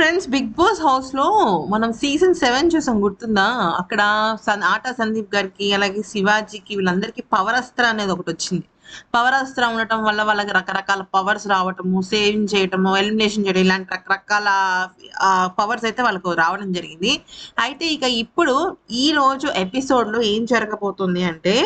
Friends big boss హౌస్లో మనం season seven చూసాం గుర్తుందా? అక్కడ సన్ ఆటా సందీప్ గారికి అలాగే శివాజీకి వీళ్ళందరికీ పవర్ అస్త్ర అనేది ఒకటి వచ్చింది. పవర్ అస్త్ర ఉండటం వల్ల వాళ్ళకి రకరకాల పవర్స్ రావటము సేవింగ్ చేయటము ఎలిమినేషన్ చేయడం ఇలాంటి రకరకాల పవర్స్ అయితే వాళ్ళకు రావడం జరిగింది. అయితే ఇక ఇప్పుడు ఈ రోజు ఎపిసోడ్లో ఏం జరగబోతుంది అంటే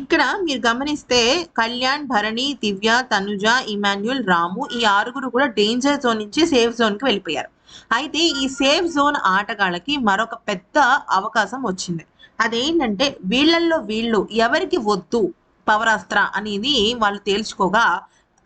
ఇక్కడ మీరు గమనిస్తే కళ్యాణ్ భరణి దివ్య తనుజ ఇమాన్యుల్ రాము ఈ ఆరుగురు కూడా డేంజర్ జోన్ నుంచి సేఫ్ జోన్కి వెళ్ళిపోయారు. అయితే ఈ సేఫ్ జోన్ ఆటగాళ్ళకి మరొక పెద్ద అవకాశం వచ్చింది. అదేంటంటే వీళ్ళల్లో వీళ్ళు ఎవరికి వద్దు పవరాస్త్ర అనేది వాళ్ళు తేల్చుకోగా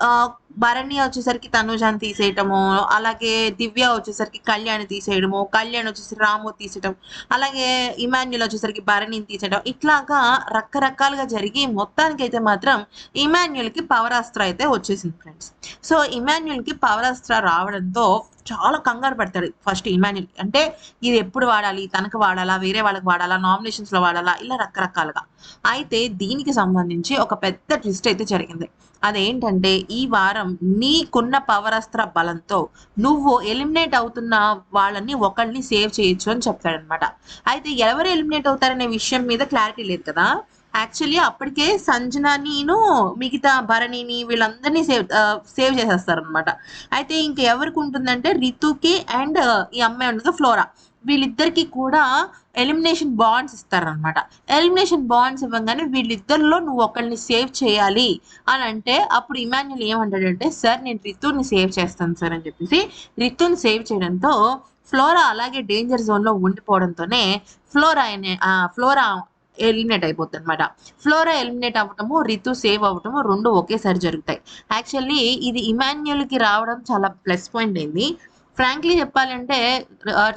ఆ, భరణి వచ్చేసరికి తనుజాని తీసేయటము అలాగే దివ్య వచ్చేసరికి కళ్యాణ్ తీసేయడము కళ్యాణ్ వచ్చేసరికి రాము తీసేయడం అలాగే ఇమాన్యుల్ వచ్చేసరికి భరణిని తీసేయడం ఇట్లాగా రకరకాలుగా జరిగి మొత్తానికి అయితే మాత్రం ఇమాన్యుల్కి పవరాస్త్ర అయితే వచ్చేసింది ఫ్రెండ్స్ సో ఇమాన్యుల్కి పవరాస్త్ర రావడంతో చాలా కంగారు పడతాడు ఫస్ట్ ఇమాన్యుల్. అంటే ఇది ఎప్పుడు వాడాలి? తనకు వాడాలా? వేరే వాళ్ళకి వాడాలా? నామినేషన్స్లో వాడాలా? ఇలా రకరకాలుగా. అయితే దీనికి సంబంధించి ఒక పెద్ద ట్విస్ట్ అయితే జరిగింది. అదేంటంటే ఈ వారం నీకున్న పవరస్త్ర బలంతో నువ్వు ఎలిమినేట్ అవుతున్న వాళ్ళని ఒకళ్ళని సేవ్ చేయొచ్చు అని చెప్తాడనమాట అయితే ఎవరు ఎలిమినేట్ అవుతారనే విషయం మీద క్లారిటీ లేదు కదా? యాక్చువల్లీ అప్పటికే సంజనానిను మిగతా భరణిని వీళ్ళందరినీ సేవ్ సేవ్ చేసేస్తారు అనమాట అయితే ఇంకా ఎవరికి ఉంటుందంటే రితుకి అండ్ ఈ అమ్మాయి ఉండదు ఫ్లోరా. వీళ్ళిద్దరికి కూడా ఎలిమినేషన్ బాండ్స్ ఇస్తారనమాట ఎలిమినేషన్ బాండ్స్ ఇవ్వగానే వీళ్ళిద్దరిలో నువ్వు ఒకరిని సేవ్ చేయాలి అని అంటే అప్పుడు ఇమాన్యుల్ ఏమంటాడంటే సార్ నేను రితుని సేవ్ చేస్తాను సార్ అని చెప్పేసి రితుని సేవ్ చేయడంతో ఫ్లోరా అలాగే డేంజర్ జోన్లో ఉండిపోవడంతోనే ఫ్లోరా అనే ఫ్లోరా ఎలిమినేట్ అయిపోతుంది అనమాట ఫ్లోరా ఎలిమినేట్ అవ్వటము రితు సేవ్ అవ్వటము రెండు ఒకేసారి జరుగుతాయి. యాక్చువల్లీ ఇది ఇమాన్యుల్కి రావడం చాలా ప్లస్ పాయింట్ అయింది. ఫ్రాంక్లీ చెప్పాలంటే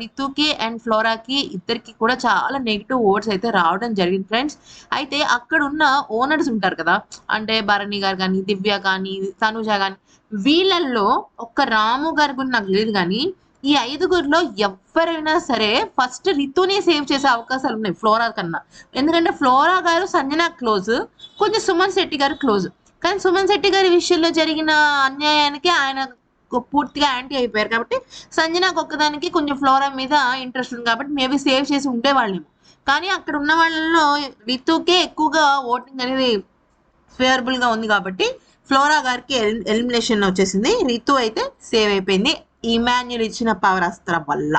రితుకి అండ్ ఫ్లోరాకి ఇద్దరికి కూడా చాలా నెగిటివ్ ఓట్స్ అయితే రావడం జరిగింది ఫ్రెండ్స్. అయితే అక్కడ ఉన్న ఓనర్స్ ఉంటారు కదా అంటే భరణి గారు కానీ దివ్య కానీ తనుజ కానీ వీళ్ళల్లో ఒక్క రాము గారి గురించి నాకు తెలియదు కానీ ఈ ఐదుగురిలో ఎవరైనా సరే ఫస్ట్ రితుని సేవ్ చేసే అవకాశాలు ఉన్నాయి ఫ్లోరా కన్నా. ఎందుకంటే ఫ్లోరా గారు సంజన క్లోజ్ కొంచెం సుమన్ శెట్టి గారు క్లోజ్. కానీ సుమన్ శెట్టి గారి విషయంలో జరిగిన అన్యాయానికి ఆయన పూర్తిగా యాంటీ అయిపోయారు కాబట్టి సంజనాకు ఒక్కదానికి కొంచెం ఫ్లోరా మీద ఇంట్రెస్ట్ ఉంది కాబట్టి మేబీ సేవ్ చేసి ఉండేవాళ్ళేమో. కానీ అక్కడ ఉన్న వాళ్ళలో రితుకే ఎక్కువగా ఓటింగ్ అనేది ఫేవరబుల్గా ఉంది కాబట్టి ఫ్లోరా గారికి ఎలిమినేషన్ వచ్చేసింది. రితు అయితే సేవ్ అయిపోయింది. ఇమాన్యుల్ ఇచ్చిన పవర్ అస్త్రం వల్ల